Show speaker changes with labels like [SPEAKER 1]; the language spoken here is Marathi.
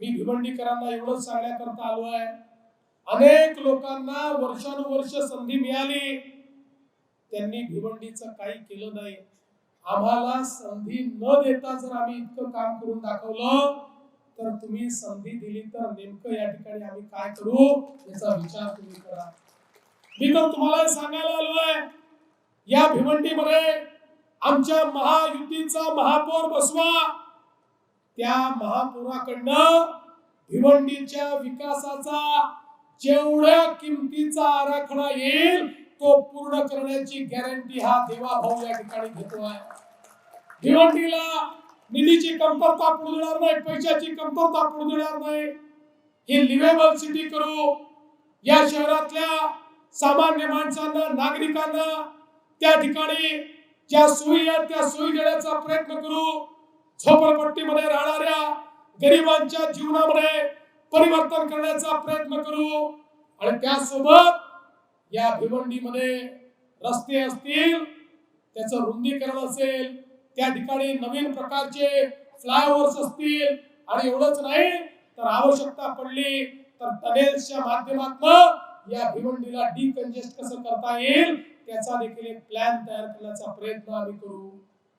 [SPEAKER 1] मी भिवंडीकरांना एवढंच सांगण्याकरता आलो आहे. अनेक लोकांना वर्षानुवर्ष संधी मिळाली. त्यांनी भिवंडीचं काही केलं नाही. आम्हाला संधी न देता जर आम्ही इतकं काम करून दाखवलं तर तुम्ही संधी दिली तर नेमकं या ठिकाणी आम्ही काय करू याचा विचार तुम्ही करा. मी तर तुम्हाला सांगायला सांगायला आलोय या भिवंडीमध्ये आमच्या महायुतीचा महापौर बसवा. त्या महापुराकडनं भिवंडीच्या विकासाचा जेवढ्या किमतीचा आराखडा येईल तो पूर्ण करण्याची गॅरंटी हा देवा भाऊ या ठिकाणी घेतो आहे. भिवंडीला निधीची कमतरता पडू देणार नाही पैशाची कमतरता पडू देणार नाही. ही लिव्हेबल सिटी करू. या शहरातल्या सामान्य माणसांना नागरिकांना त्या ठिकाणी ज्या सोयी आहेत त्या सोयी देण्याचा प्रयत्न करू. झोपडपट्टीमध्ये राहणाऱ्या गरिबांच्या जीवनामध्ये परिवर्तन करण्याचा प्रयत्न करू. आणि त्यासोबत या भिवंडीमध्ये रस्ते असतील त्याचं रुंदीकरण असेल त्या ठिकाणी नवीन प्रकारचे फ्लायओव्हर्स असतील आणि एवढंच नाही तर आवश्यकता पडली तर टनेल्सच्या माध्यमातून या भिवंडीला डिकंजेस्ट कसं करता येईल त्याचा देखील एक प्लॅन तयार करण्याचा प्रयत्न आम्ही करू.